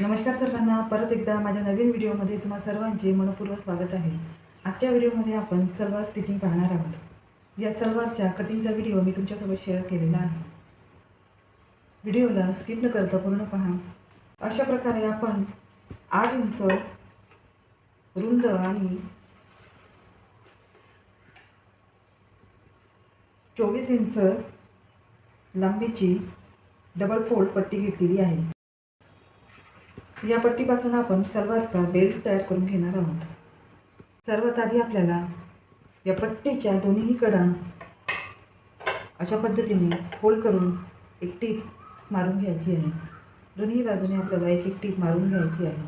नमस्कार सर्वांना. परत एकदा माझ्या नवीन व्हिडिओमध्ये तुम्हा सर्वांचे मनपूर्वक स्वागत आहे. आजच्या व्हिडिओमध्ये आपण सलवार स्टिचिंग पाहणार आहोत. या सलवारच्या कटिंगचा व्हिडिओ मी तुमच्यासोबत शेअर केलेला आहे. व्हिडिओला स्किप न करता पूर्ण पहा. अशा प्रकारे आपण आठ इंच रुंद आणि चोवीस इंच लांबीची डबल फोल्ड पट्टी घेतलेली आहे. या पट्टीपासून आपण सलवारचा बेल्ट तयार करून घेणार आहोत. सर्वात आधी आपल्याला या पट्टीच्या दोन्ही कडा अशा पद्धतीने फोल्ड करून एक टीप मारून घ्यायची आहे. दोन्ही बाजूने आपल्याला एक एक टीप मारून घ्यायची आहे.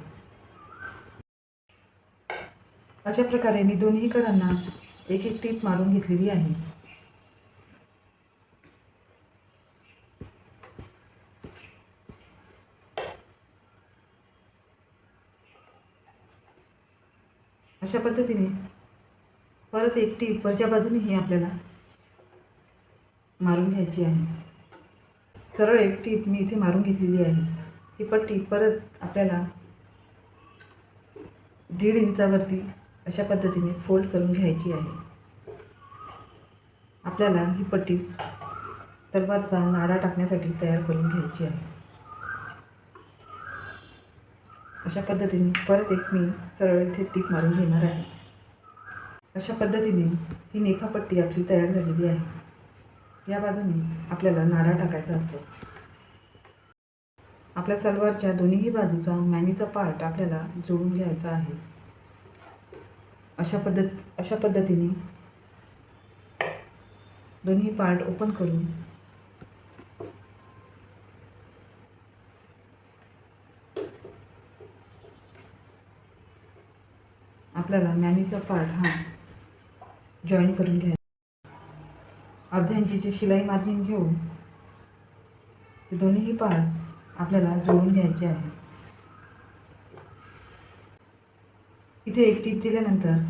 अशा प्रकारे मी दोन्ही कडांना एक एक टीप मारून घेतलेली आहे. अशा पद्धतीने परत एक टीप वरच्या बाजूनेही आपल्याला मारून घ्यायची आहे. सरळ एक टीप मी इथे मारून घेतलेली आहे. ही पट्टी परत आपल्याला दीड इंचावरती अशा पद्धतीने फोल्ड करून घ्यायची आहे. आपल्याला ही पट्टी तलवारचा नाडा टाकण्यासाठी तयार करून घ्यायची आहे. अशा पद्धतीने परत एक मी सरळ इथे टीप मारून घेणार आहे. अशा पद्धतीने ही नेफापट्टी आपली तयार झालेली आहे. या बाजूने आपल्याला नाडा टाकायचा असतो. आपल्या सलवारच्या दोन्हीही बाजूचा मॅनीचा पार्ट आपल्याला जोडून घ्यायचा आहे. अशा पद्धत अशा पद्धतीने दोन्ही पार्ट ओपन करून आपल्याला मॅनीचा पार्ट हा जॉईन करून घ्यायचा अर्ध्या इंचीची शिलाई मार्जिन घेऊन हे दोन्हीही पार्ट आपल्याला जोडून घ्यायचे आहे. इथे एक टीप दिल्यानंतर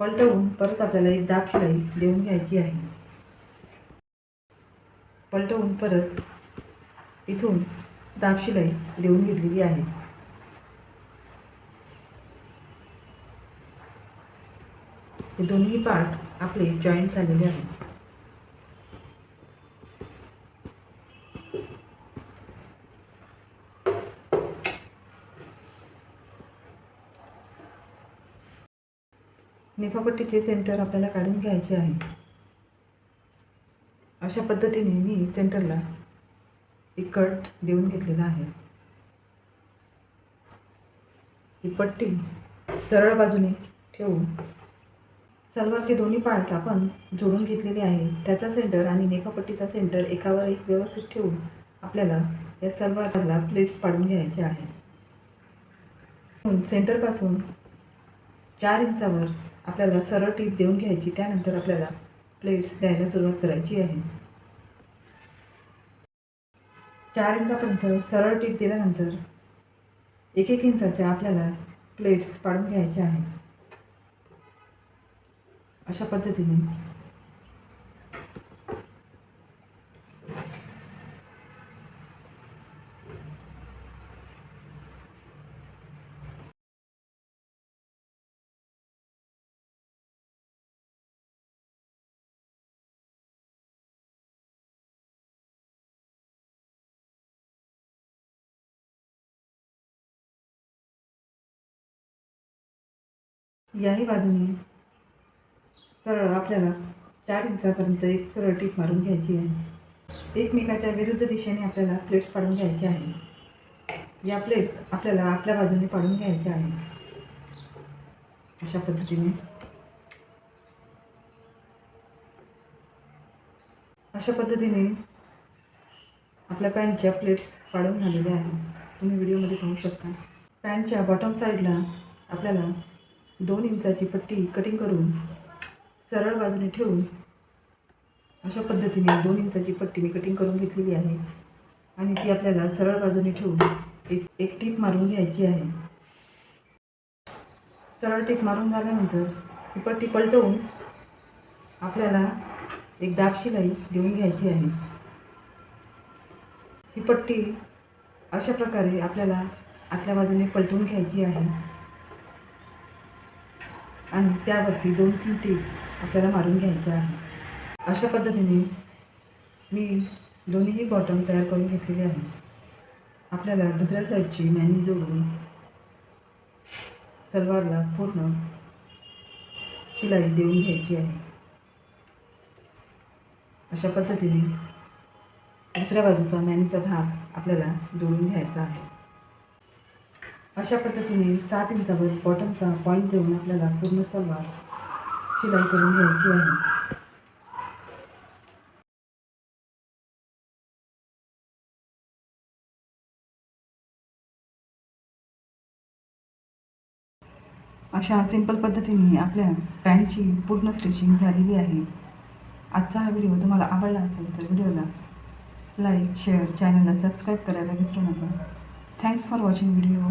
पलटवून परत आपल्याला एक दाब शिलाई देऊन घ्यायची आहे. पलटवून परत इथून दाब शिलाई देऊन घेतलेली आहे. हे दोन्ही पार्ट आपले जॉईंट झालेले आहेत. नेफापट्टीचे सेंटर आपल्याला काढून घ्यायचे आहे. अशा पद्धतीने मी सेंटरला एक कट देऊन घेतलेला आहे. ही पट्टी सरळ बाजूने ठेवून सलवारचे दोन्ही पार्ट आपण जोडून घेतलेले आहे. त्याचा सेंटर आणि नेफापट्टीचा सेंटर एकावर एक व्यवस्थित ठेवून आपल्याला या सलवारला प्लेट्स पाडून घ्यायचे आहे. सेंटरपासून चार इंचावर आपल्याला सरळ टीप देऊन घ्यायची. त्यानंतर आपल्याला प्लेट्स द्यायला सुरुवात करायची आहे. चार इंचापर्यंत सरळ टीप दिल्यानंतर एक एक इंचाच्या आपल्याला प्लेट्स पाडून घ्यायच्या आहेत अशा पद्धतीने. याही बाजूने सरळ आपल्याला चार इंचापर्यंत एक सरळ टीप मारून घ्यायची आहे. एकमेकाच्या विरुद्ध दिशेने आपल्याला प्लेट्स पाडून घ्यायचे आहे. या प्लेट्स आपल्याला आपल्या बाजूने पाडून घ्यायच्या आहे. अशा पद्धतीने. अशा पद्धतीने आपल्या पॅन्टच्या प्लेट्स पाडून झालेल्या आहेत. तुम्ही व्हिडिओमध्ये पाहू शकता. पॅन्टच्या बॉटम साईडला आपल्याला दोन इंचाची पट्टी कटिंग करून सरळ बाजूने ठेवून अशा पद्धतीने दोन इंचाची पट्टी मी कटिंग करून घेतलेली आहे. आणि ती आपल्याला सरळ बाजूने ठेवून एक एक टीप मारून घ्यायची आहे. सरळ टीप मारून झाल्यानंतर ही पट्टी पलटवून आपल्याला एक दाब शिलाई देऊन घ्यायची आहे. ही पट्टी अशा प्रकारे आपल्याला आतल्या बाजूने पलटून घ्यायची आहे. आणि त्यावरती दोन तीन टीप आपल्याला मारून घ्यायचे आहे अशा पद्धतीने मी दोन्हीही बॉटम तयार करून घेतलेले आहे. आपल्याला दुसऱ्या साईडची मॅनी जोडून सलवारला पूर्ण शिलाई देऊन घ्यायची आहे. अशा पद्धतीने दुसऱ्या बाजूचा मॅनीचा भाग आपल्याला जोडून घ्यायचा आहे. अशा पद्धतीने सात इंचावर बॉटमचा पॉईंट देऊन आपल्याला पूर्ण सलवार शिलाई करून घ्यायची आहे अशा सिंपल पद्धतीने आपल्या पॅन्टची पूर्ण स्टिचिंग झालेली आहे. आजचा हा व्हिडिओ तुम्हाला आवडला असेल तर व्हिडिओला लाईक शेअर चॅनलला सबस्क्राईब करायला विसरू नका. Thanks for watching video